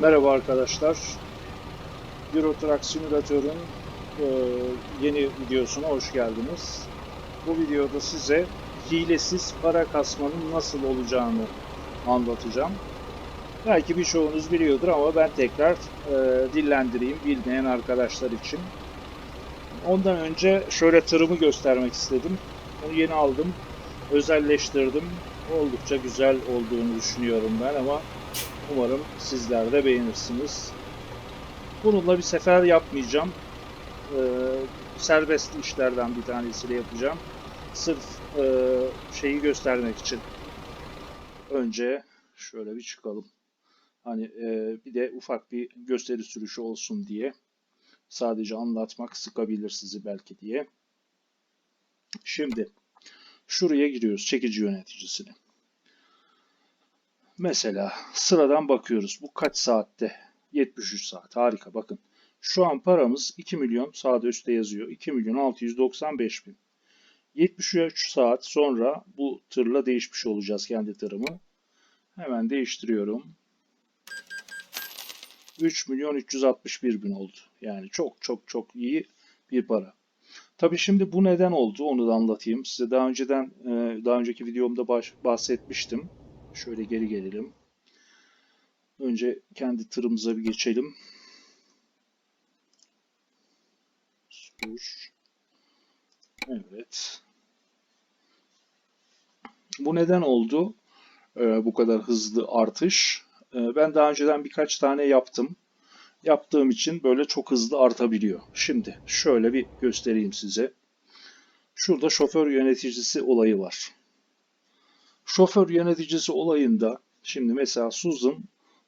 Merhaba arkadaşlar. Euro Truck Simülatör'ün e, yeni videosuna hoş geldiniz. Bu videoda size hilesiz para kasmanın nasıl olacağını anlatacağım. Belki birçoğunuz biliyordur ama ben tekrar e, dillendireyim bilmeyen arkadaşlar için. Ondan önce şöyle tırımı göstermek istedim. Onu yeni aldım, özelleştirdim. Oldukça güzel olduğunu düşünüyorum ben ama Umarım sizler de beğenirsiniz. Bununla bir sefer yapmayacağım. Ee, serbest işlerden bir tanesiyle yapacağım. Sırf e, şeyi göstermek için. Önce şöyle bir çıkalım. Hani e, bir de ufak bir gösteri sürüşü olsun diye. Sadece anlatmak sıkabilir sizi belki diye. Şimdi şuraya giriyoruz çekici yöneticisini. Mesela sıradan bakıyoruz. Bu kaç saatte? 73 saat. Harika bakın. Şu an paramız 2 milyon sağda üstte yazıyor. 2 milyon 695 bin. 73 saat sonra bu tırla değişmiş olacağız kendi tırımı. Hemen değiştiriyorum. 3 milyon 361 bin oldu. Yani çok çok çok iyi bir para. Tabii şimdi bu neden oldu onu da anlatayım. Size daha önceden daha önceki videomda bahsetmiştim. Şöyle geri gelelim. Önce kendi tırımıza bir geçelim. Spor. Evet. Bu neden oldu? Ee, bu kadar hızlı artış. Ee, ben daha önceden birkaç tane yaptım. Yaptığım için böyle çok hızlı artabiliyor. Şimdi şöyle bir göstereyim size. Şurada şoför yöneticisi olayı var. Şoför yöneticisi olayında şimdi mesela Susan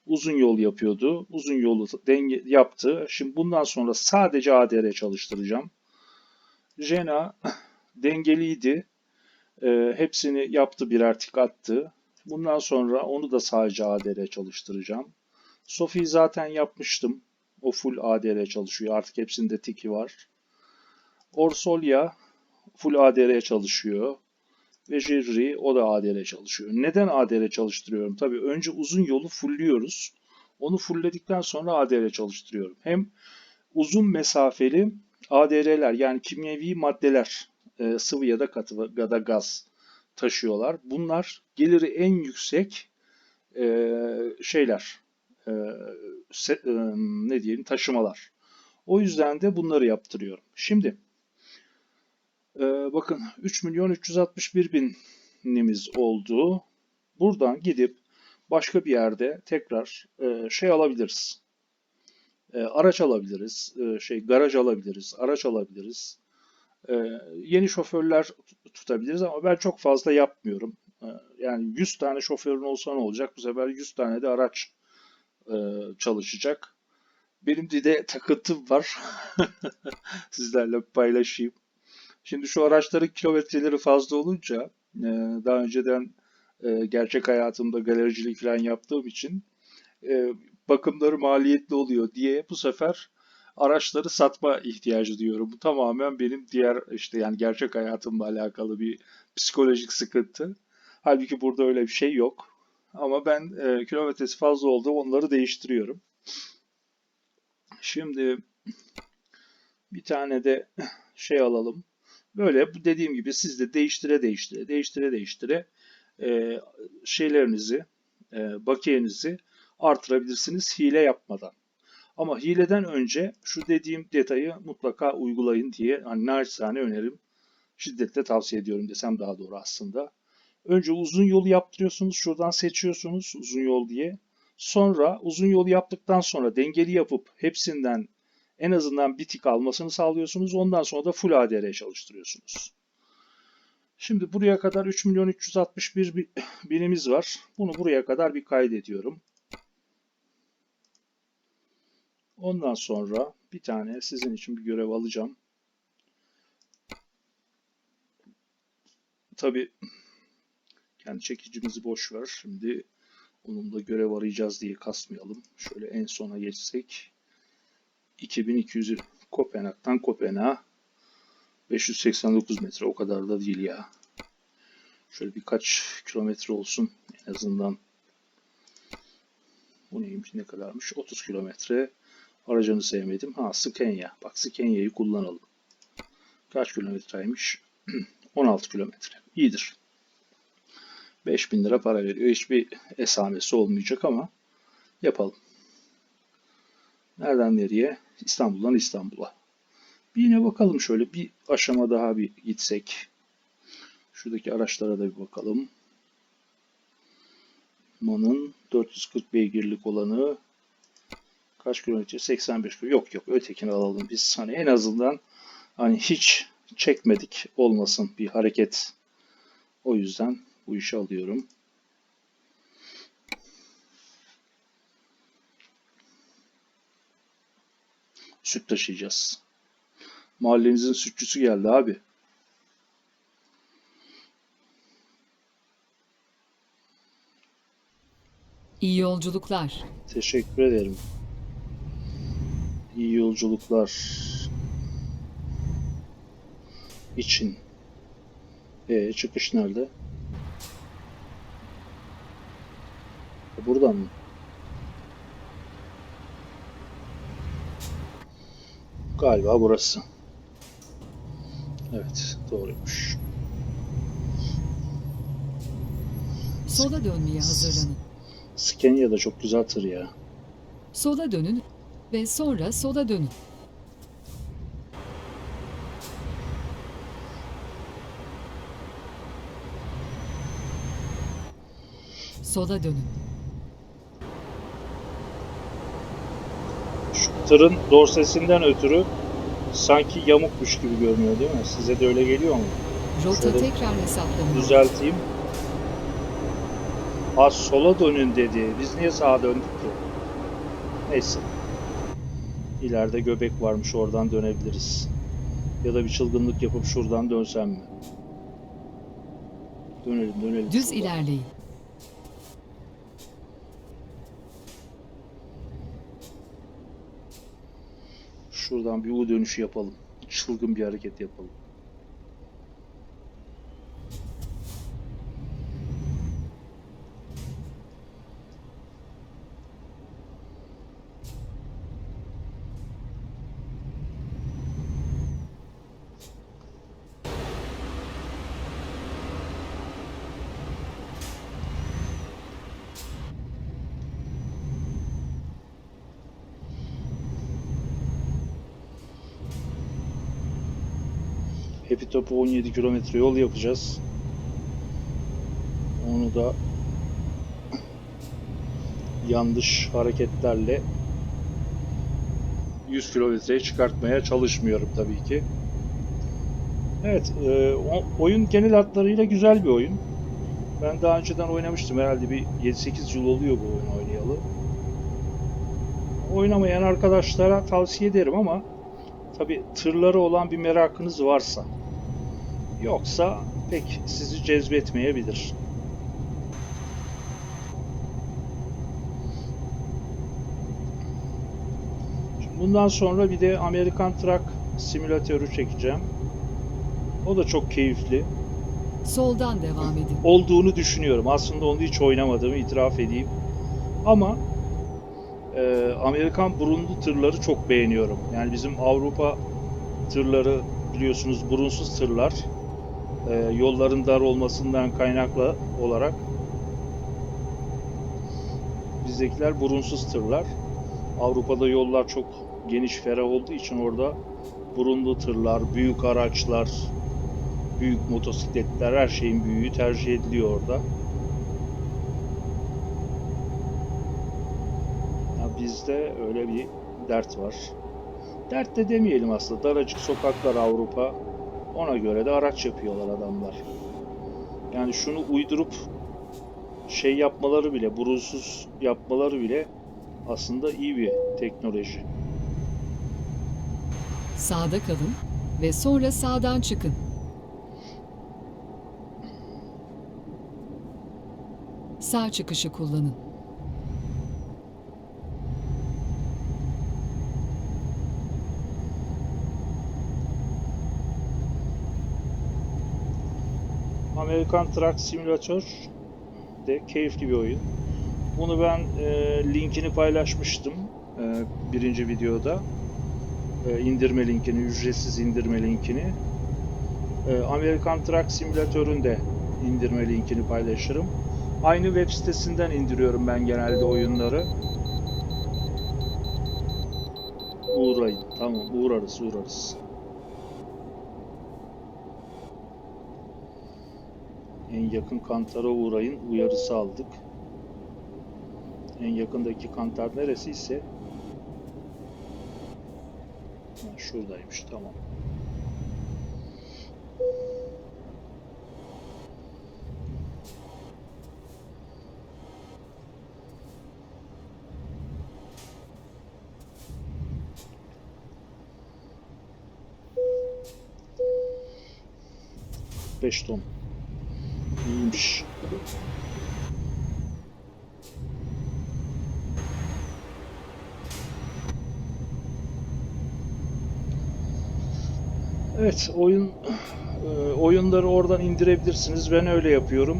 uzun yol yapıyordu. Uzun yolu denge yaptı. Şimdi bundan sonra sadece ADR çalıştıracağım. Jena dengeliydi. E, hepsini yaptı birer tik attı. Bundan sonra onu da sadece ADR çalıştıracağım. Sophie zaten yapmıştım. O full ADR çalışıyor. Artık hepsinde tiki var. Orsolya full ADR çalışıyor ve Jerry o da ADR çalışıyor. Neden ADR çalıştırıyorum? Tabii önce uzun yolu fullliyoruz. Onu fullledikten sonra ADR çalıştırıyorum. Hem uzun mesafeli ADR'ler yani kimyevi maddeler e, sıvı ya da katı ya da gaz taşıyorlar. Bunlar geliri en yüksek e, şeyler e, ne diyelim taşımalar. O yüzden de bunları yaptırıyorum. Şimdi ee, bakın 3 milyon 361 binimiz oldu. Buradan gidip başka bir yerde tekrar e, şey alabiliriz. E, araç alabiliriz, e, şey garaj alabiliriz, araç alabiliriz. E, yeni şoförler tutabiliriz ama ben çok fazla yapmıyorum. E, yani 100 tane şoförün olsa ne olacak? Bu sefer 100 tane de araç e, çalışacak. Benim de, takıntım var. Sizlerle paylaşayım. Şimdi şu araçların kilometreleri fazla olunca e, daha önceden e, gerçek hayatımda galericilik falan yaptığım için e, bakımları maliyetli oluyor diye bu sefer araçları satma ihtiyacı duyuyorum. Bu tamamen benim diğer işte yani gerçek hayatımla alakalı bir psikolojik sıkıntı. Halbuki burada öyle bir şey yok. Ama ben e, kilometresi fazla oldu onları değiştiriyorum. Şimdi bir tane de şey alalım. Böyle dediğim gibi siz de değiştire değiştire, değiştire değiştire e, şeylerinizi, e, bakiyenizi artırabilirsiniz hile yapmadan. Ama hileden önce şu dediğim detayı mutlaka uygulayın diye hani naçizane önerim. Şiddetle tavsiye ediyorum desem daha doğru aslında. Önce uzun yolu yaptırıyorsunuz. Şuradan seçiyorsunuz uzun yol diye. Sonra uzun yolu yaptıktan sonra dengeli yapıp hepsinden en azından bir tik almasını sağlıyorsunuz. Ondan sonra da full ADR çalıştırıyorsunuz. Şimdi buraya kadar 3 milyon 361 binimiz var. Bunu buraya kadar bir kaydediyorum. Ondan sonra bir tane sizin için bir görev alacağım. Tabi kendi çekicimizi boş ver. Şimdi onunla görev arayacağız diye kasmayalım. Şöyle en sona geçsek. 2200'ü Kopenhag'dan Kopenhag'a 589 metre o kadar da değil ya. Şöyle birkaç kilometre olsun en azından Bu neymiş ne kadarmış? 30 kilometre. Aracını sevmedim. Ha Scania. Bak Scania'yı kullanalım. Kaç kilometreymiş? 16 kilometre. İyidir. 5000 lira para veriyor. Hiçbir esamesi olmayacak ama yapalım. Nereden nereye? İstanbul'dan İstanbul'a. Bir yine bakalım şöyle bir aşama daha bir gitsek. Şuradaki araçlara da bir bakalım. MAN'ın 440 beygirlik olanı kaç kilometre? 85 kilometre. Yok yok ötekini alalım biz. Hani en azından hani hiç çekmedik olmasın bir hareket. O yüzden bu işi alıyorum. Süt taşıyacağız. Mahallenizin sütçüsü geldi abi. İyi yolculuklar. Teşekkür ederim. İyi yolculuklar için. E çıkış nerede? Buradan mı? Galiba burası. Evet, doğruymuş. Sola dönmeye hazırlanın. Scania da çok güzel tır ya. Sola dönün ve sonra sola dönün. Sola dönün. Tırın dorsesinden ötürü sanki yamukmuş gibi görünüyor değil mi? Size de öyle geliyor mu? Rota Şöyle tekrar hesaplanıyor. Düzelteyim. Az sola dönün dedi. Biz niye sağa döndük ki? Neyse. İleride göbek varmış oradan dönebiliriz. Ya da bir çılgınlık yapıp şuradan dönsem mi? Dönelim dönelim. Düz şuradan. ilerleyin. Şuradan bir U dönüşü yapalım. Çılgın bir hareket yapalım. Hepi topu 17 kilometre yol yapacağız. Onu da yanlış hareketlerle 100 kilometreye çıkartmaya çalışmıyorum tabii ki. Evet, e, oyun genel hatlarıyla güzel bir oyun. Ben daha önceden oynamıştım. Herhalde bir 7-8 yıl oluyor bu oyunu oynayalı. Oynamayan arkadaşlara tavsiye ederim ama tabii tırları olan bir merakınız varsa Yoksa pek sizi cezbetmeyebilir. Şimdi Bundan sonra bir de Amerikan Truck simülatörü çekeceğim. O da çok keyifli Soldan devam edin. olduğunu düşünüyorum. Aslında onu hiç oynamadığımı itiraf edeyim. Ama e, Amerikan burunlu tırları çok beğeniyorum. Yani bizim Avrupa tırları biliyorsunuz burunsuz tırlar. E, yolların dar olmasından kaynaklı olarak bizdekiler burunsuz tırlar. Avrupa'da yollar çok geniş ferah olduğu için orada burunlu tırlar, büyük araçlar, büyük motosikletler her şeyin büyüğü tercih ediliyor orada. Ya bizde öyle bir dert var. Dert de demeyelim aslında. Daracık sokaklar Avrupa. Ona göre de araç yapıyorlar adamlar. Yani şunu uydurup şey yapmaları bile, burunsuz yapmaları bile aslında iyi bir teknoloji. Sağda kalın ve sonra sağdan çıkın. Sağ çıkışı kullanın. Amerikan Truck Simulator de keyifli bir oyun. Bunu ben e, linkini paylaşmıştım e, birinci videoda. E, indirme linkini, ücretsiz indirme linkini. E, Amerikan Truck Simülatör'ün de indirme linkini paylaşırım. Aynı web sitesinden indiriyorum ben genelde oyunları. Uğrayın. Tamam uğrarız uğrarız. En yakın kantara uğrayın uyarısı aldık. En yakındaki kantar neresiyse ha, şuradaymış tamam. Beş ton. İyiymiş. Evet, oyun e, oyunları oradan indirebilirsiniz. Ben öyle yapıyorum.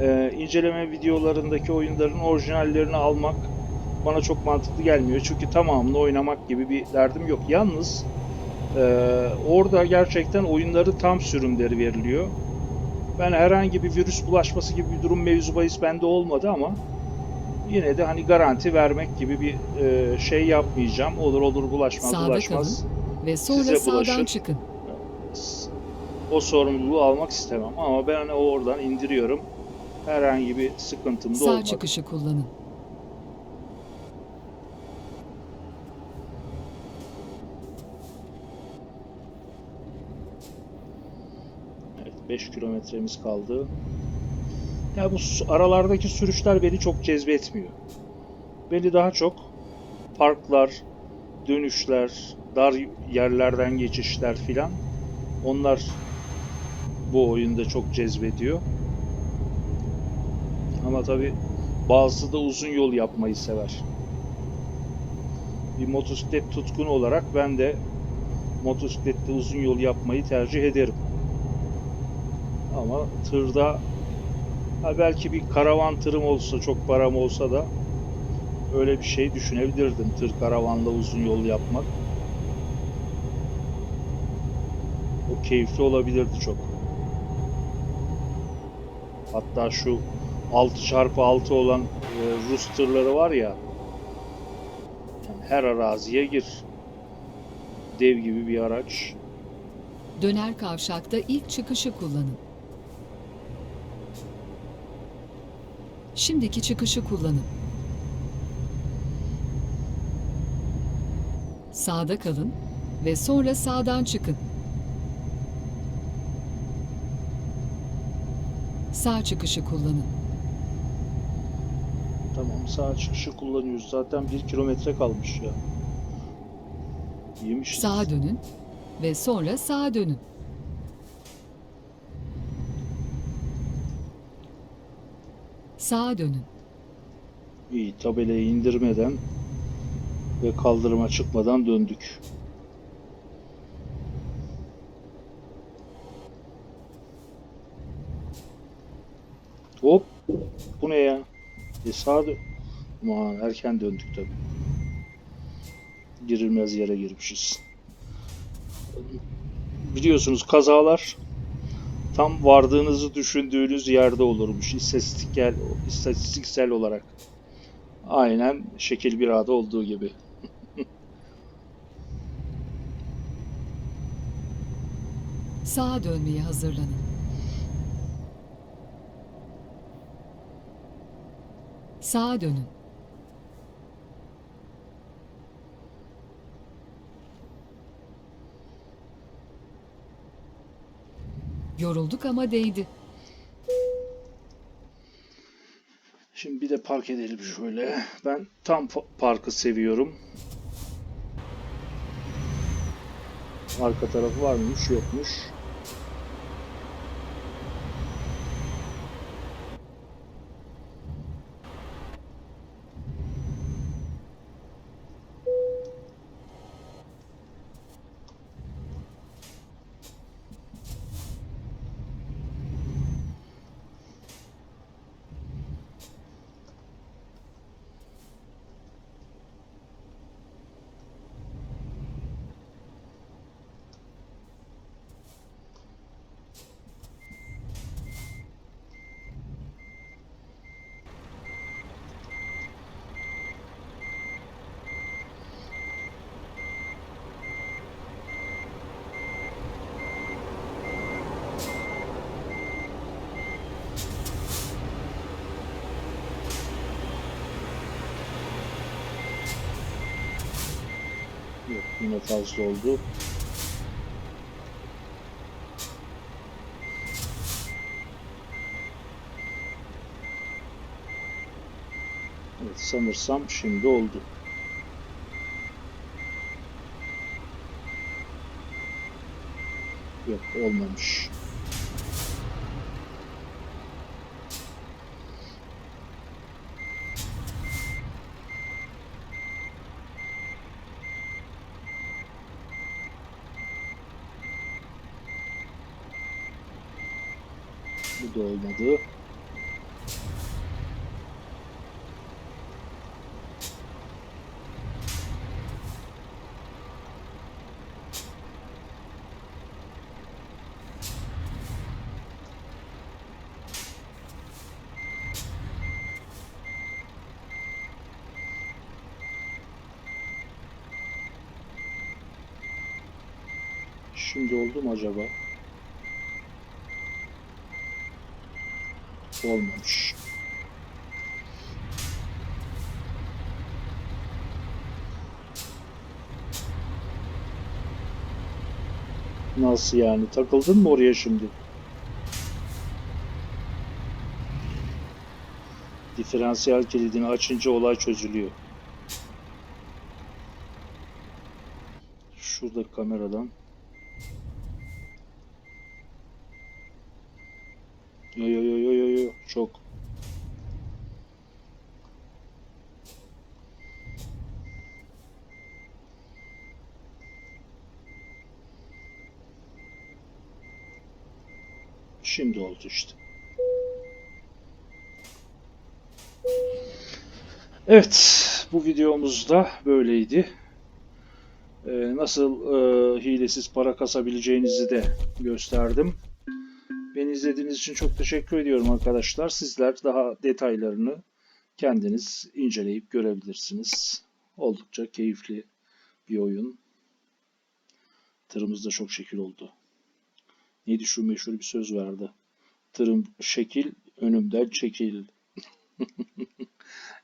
E, inceleme videolarındaki oyunların orijinallerini almak bana çok mantıklı gelmiyor. Çünkü tamamını oynamak gibi bir derdim yok. Yalnız e, orada gerçekten oyunları tam sürümleri veriliyor. Ben herhangi bir virüs bulaşması gibi bir durum mevzu bahis bende olmadı ama yine de hani garanti vermek gibi bir e, şey yapmayacağım. Olur olur bulaşmaz Sağda bulaşmaz. Ve sonra Size sağdan bulaşır. çıkın. O sorumluluğu almak istemem ama ben hani oradan indiriyorum. Herhangi bir sıkıntım da Sağ olmadı. çıkışı kullanın. 5 kilometremiz kaldı. Ya bu aralardaki sürüşler beni çok cezbetmiyor. Beni daha çok parklar, dönüşler, dar yerlerden geçişler filan onlar bu oyunda çok cezbediyor. Ama tabi bazısı da uzun yol yapmayı sever. Bir motosiklet tutkunu olarak ben de motosiklette uzun yol yapmayı tercih ederim. Ama tırda ha belki bir karavan tırım olsa çok param olsa da öyle bir şey düşünebilirdim. Tır karavanla uzun yol yapmak. O keyifli olabilirdi çok. Hatta şu 6x6 olan e, Rus tırları var ya her araziye gir. Dev gibi bir araç. Döner kavşakta ilk çıkışı kullanın. Şimdiki çıkışı kullanın. Sağda kalın ve sonra sağdan çıkın. Sağ çıkışı kullanın. Tamam sağ çıkışı kullanıyoruz. Zaten bir kilometre kalmış ya. Yemişiz. Sağa dönün ve sonra sağa dönün. Sağa dönün. İyi tabelayı indirmeden ve kaldırıma çıkmadan döndük. Hop. Bu ne ya? E sağa dön. Aman erken döndük tabi. Girilmez yere girmişiz. Biliyorsunuz kazalar tam vardığınızı düşündüğünüz yerde olurmuş istatistiksel, istatistiksel olarak. Aynen şekil bir ağda olduğu gibi. Sağa dönmeye hazırlanın. Sağa dönün. Yorulduk ama değdi. Şimdi bir de park edelim şöyle. Ben tam pa- parkı seviyorum. Arka tarafı var mıymış yokmuş. Yine fazla oldu. Evet sanırsam şimdi oldu. Yok olmamış. Olmadı. Şimdi oldu mu acaba? Olmamış. Nasıl yani? Takıldın mı oraya şimdi? Diferansiyel kilidini açınca olay çözülüyor. Şurada kameradan. Yo yo yo yo çok. Şimdi oldu işte. Evet, bu videomuz da böyleydi. Ee, nasıl e, hilesiz para kasabileceğinizi de gösterdim. Beni izlediğiniz için çok teşekkür ediyorum arkadaşlar. Sizler daha detaylarını kendiniz inceleyip görebilirsiniz. Oldukça keyifli bir oyun. Tırımız da çok şekil oldu. Neydi şu meşhur bir söz vardı. Tırım şekil, önümden çekil.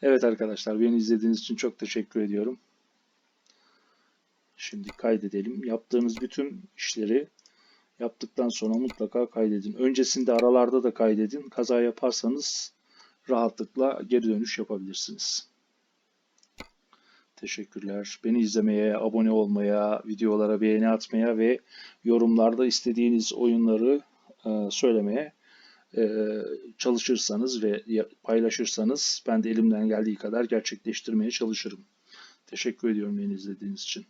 evet arkadaşlar beni izlediğiniz için çok teşekkür ediyorum. Şimdi kaydedelim. Yaptığınız bütün işleri Yaptıktan sonra mutlaka kaydedin. Öncesinde aralarda da kaydedin. Kaza yaparsanız rahatlıkla geri dönüş yapabilirsiniz. Teşekkürler. Beni izlemeye, abone olmaya, videolara beğeni atmaya ve yorumlarda istediğiniz oyunları e, söylemeye e, çalışırsanız ve paylaşırsanız ben de elimden geldiği kadar gerçekleştirmeye çalışırım. Teşekkür ediyorum beni izlediğiniz için.